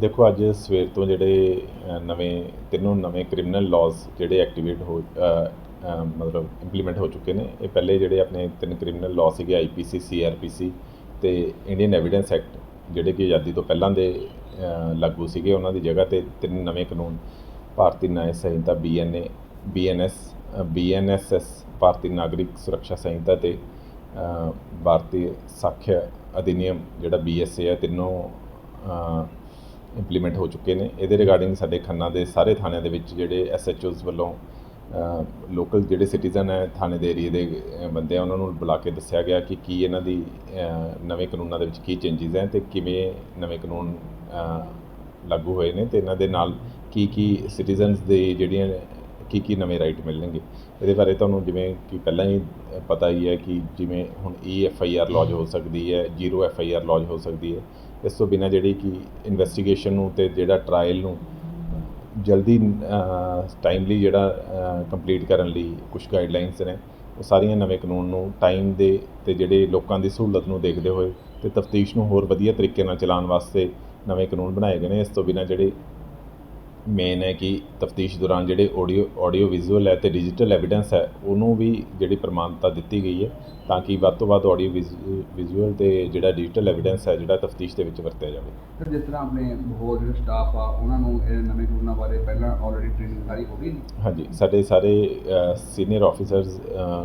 ਦੇਖੋ, ਅੱਜ ਸਵੇਰ ਤੋਂ ਜਿਹੜੇ ਨਵੇਂ, ਤਿੰਨੋਂ ਨਵੇਂ ਕ੍ਰਿਮੀਨਲ ਲਾਜ਼ ਜਿਹੜੇ ਐਕਟੀਵੇਟ ਹੋ ਮਤਲਬ ਇੰਪਲੀਮੈਂਟ ਹੋ ਚੁੱਕੇ ਨੇ, ਇਹ ਪਹਿਲੇ ਜਿਹੜੇ ਆਪਣੇ ਤਿੰਨ ਕ੍ਰਿਮੀਨਲ ਲਾਅ ਸੀਗੇ ਆਈਪੀਸੀ ਸੀਆਰਪੀਸੀ ਤੇ ਇੰਡੀਅਨ ਐਵੀਡੈਂਸ ਐਕਟ ਜਿਹੜੇ ਕਿ ਆਜ਼ਾਦੀ ਤੋਂ ਪਹਿਲਾਂ ਦੇ ਲਾਗੂ ਸੀਗੇ, ਉਹਨਾਂ ਦੀ ਜਗ੍ਹਾ ਤੇ ਤਿੰਨ ਨਵੇਂ ਕਾਨੂੰਨ, ਭਾਰਤੀ ਨਿਆਂ ਸੰਹਿਤਾ BNA BNS BNSS Bharatiya Nagarik Suraksha ਸੰਹਿਤਾ ਤੇ ਭਾਰਤੀ ਸਾਖਿਆ ਅਧਿਨਿਯਮ ਜਿਹੜਾ ਬੀਐਸਏ ਹੈ, ਤਿੰਨੋਂ ਇੰਪਲੀਮੈਂਟ ਹੋ ਚੁੱਕੇ ਨੇ। ਇਹਦੇ ਰਿਗਾਰਡਿੰਗ ਸਾਡੇ ਖੰਨਾ ਦੇ ਸਾਰੇ ਥਾਣਿਆਂ ਦੇ ਵਿੱਚ ਜਿਹੜੇ ਐਸਐਚਓਜ਼ ਵੱਲੋਂ ਲੋਕਲ ਜਿਹੜੇ ਸਿਟੀਜ਼ਨ ਹੈ, ਥਾਣੇ ਦੇ ਏਰੀਏ ਦੇ ਬੰਦੇ ਆ, ਉਹਨਾਂ ਨੂੰ ਬੁਲਾ ਕੇ ਦੱਸਿਆ ਗਿਆ ਕਿ ਕੀ ਇਹਨਾਂ ਦੀ ਨਵੇਂ ਕਾਨੂੰਨਾਂ ਦੇ ਵਿੱਚ ਕੀ ਚੇਂਜਸ ਹੈ ਤੇ ਕਿਵੇਂ ਨਵੇਂ ਕਾਨੂੰਨ ਲਾਗੂ ਹੋਏ ਨੇ ਤੇ ਇਹਨਾਂ ਦੇ ਨਾਲ ਕੀ ਕੀ ਸਿਟੀਜ਼ਨਸ ਦੇ ਜਿਹੜੀਆਂ, ਕੀ ਕੀ ਨਵੇਂ ਰਾਈਟ ਮਿਲਣਗੇ। ਇਹਦੇ ਬਾਰੇ ਤੁਹਾਨੂੰ ਜਿਵੇਂ ਕਿ ਪਹਿਲਾਂ ਹੀ ਪਤਾ ਹੀ ਹੈ ਕਿ ਜਿਵੇਂ ਹੁਣ E F I R lodge ਹੋ ਸਕਦੀ ਹੈ zero F I R lodge ਹੋ ਸਕਦੀ ਹੈ ਇਸ ਤੋਂ ਬਿਨਾਂ ਜਿਹੜੀ ਕਿ ਇਨਵੈਸਟੀਗੇਸ਼ਨ ਨੂੰ ਤੇ ਜਿਹੜਾ ਟਰਾਇਲ ਨੂੰ ਜਲਦੀ ਟਾਈਮਲੀ ਜਿਹੜਾ ਕੰਪਲੀਟ ਕਰਨ ਲਈ ਕੁਝ ਗਾਈਡਲਾਈਨਸ ਨੇ, ਉਹ ਸਾਰੀਆਂ ਨਵੇਂ ਕਾਨੂੰਨ ਨੂੰ ਟਾਈਮ ਦੇ ਤੇ ਜਿਹੜੇ ਲੋਕਾਂ ਦੀ ਸਹੂਲਤ ਨੂੰ ਦੇਖਦੇ ਹੋਏ ਤੇ ਤਫਤੀਸ਼ ਨੂੰ ਹੋਰ ਵਧੀਆ ਤਰੀਕੇ ਨਾਲ ਚਲਾਉਣ ਵਾਸਤੇ ਨਵੇਂ ਕਾਨੂੰਨ ਬਣਾਏ ਗਏ ਨੇ। ਇਸ ਤੋਂ ਬਿਨਾਂ ਜਿਹੜੇ ਮੇਨ ਹੈ ਕਿ ਤਫਤੀਸ਼ ਦੌਰਾਨ ਜਿਹੜੇ ਆਡੀਓ ਆਡੀਓ ਵਿਜ਼ੂਅਲ ਹੈ ਤੇ ਡਿਜੀਟਲ ਐਵੀਡੈਂਸ ਹੈ ਉਹਨੂੰ ਵੀ ਜਿਹੜੀ ਪ੍ਰਮਾਣਤਾ ਦਿੱਤੀ ਗਈ ਹੈ ਤਾਂ ਕਿ ਵੱਧ ਤੋਂ ਵੱਧ ਆਡੀਓ ਵਿਜ਼ੂਅਲ ਤੇ ਜਿਹੜਾ ਡਿਜੀਟਲ ਐਵੀਡੈਂਸ ਹੈ ਜਿਹੜਾ ਤਫਤੀਸ਼ ਦੇ ਵਿੱਚ ਵਰਤਿਆ ਜਾਵੇ। ਸਰ ਜਿਸ ਤਰ੍ਹਾਂ ਆਪਣੇ ਹੋਰ ਜਿਹੜੇ ਸਟਾਫ ਆ ਉਹਨਾਂ ਨੂੰ ਇਹ ਨਵੇਂ ਕਾਨੂੰਨਾਂ ਬਾਰੇ ਪਹਿਲਾਂ ਆਲਰੇਡੀ ਟ੍ਰੇਨਿੰਗ ਸਾਰੀ ਹੋ ਗਈ ਹਾਂਜੀ ਸਾਡੇ ਸਾਰੇ senior officers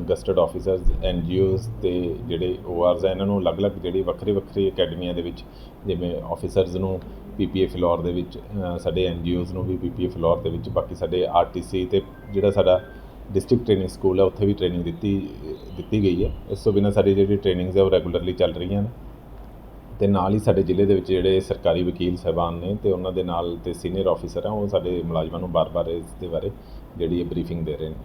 gazetted officers NGOs ਤੇ ਜਿਹੜੇ ਓਆਰਸ ਆ ਇਹਨਾਂ ਨੂੰ ਅਲੱਗ-ਅਲੱਗ ਜਿਹੜੀ ਵੱਖਰੀ ਵੱਖਰੀ ਅਕੈਡਮੀਆਂ ਦੇ ਵਿੱਚ ਜਿਵੇਂ ਆਫੀਸਰਸ ਨੂੰ ਪੀਪੀਏ ਫਲੋਰ ਦੇ ਵਿੱਚ ਅ, ਸਾਡੇ ਐਨਜੀਓਜ਼ ਨੂੰ ਵੀ ਪੀਪੀਏ ਫਲੋਰ ਦੇ ਵਿੱਚ ਬਾਕੀ ਸਾਡੇ ਆਰਟੀਸੀ ਤੇ ਜਿਹੜਾ ਸਾਡਾ ਡਿਸਟ੍ਰਿਕਟ ਟ੍ਰੇਨਿੰਗ ਸਕੂਲ ਹੈ ਉੱਥੇ ਵੀ ਟ੍ਰੇਨਿੰਗ ਦਿੱਤੀ ਦਿੱਤੀ ਗਈ ਹੈ। ਇਸ ਤੋਂ ਬਿਨਾਂ ਸਾਡੀ ਜਿਹੜੀ ਟ੍ਰੇਨਿੰਗਸ ਹੈ ਉਹ ਰੈਗੂਲਰਲੀ ਚੱਲ ਰਹੀਆਂ ਨੇ। ਤੇ ਨਾਲ ਹੀ ਸਾਡੇ ਜ਼ਿਲ੍ਹੇ ਦੇ ਵਿੱਚ ਜਿਹੜੇ ਸਰਕਾਰੀ ਵਕੀਲ ਸਾਹਿਬਾਨ ਨੇ ਤੇ ਉਹਨਾਂ ਦੇ ਨਾਲ ਤੇ ਸੀਨੀਅਰ ਆਫੀਸਰ ਆ ਉਹ ਸਾਡੇ ਮੁਲਾਜ਼ਮਾਂ ਨੂੰ ਬਾਰ-ਬਾਰ ਇਸ ਦੇ ਬਾਰੇ ਜਿਹੜੀ ਬਰੀਫਿੰਗ ਦੇ ਰਹੇ ਨੇ।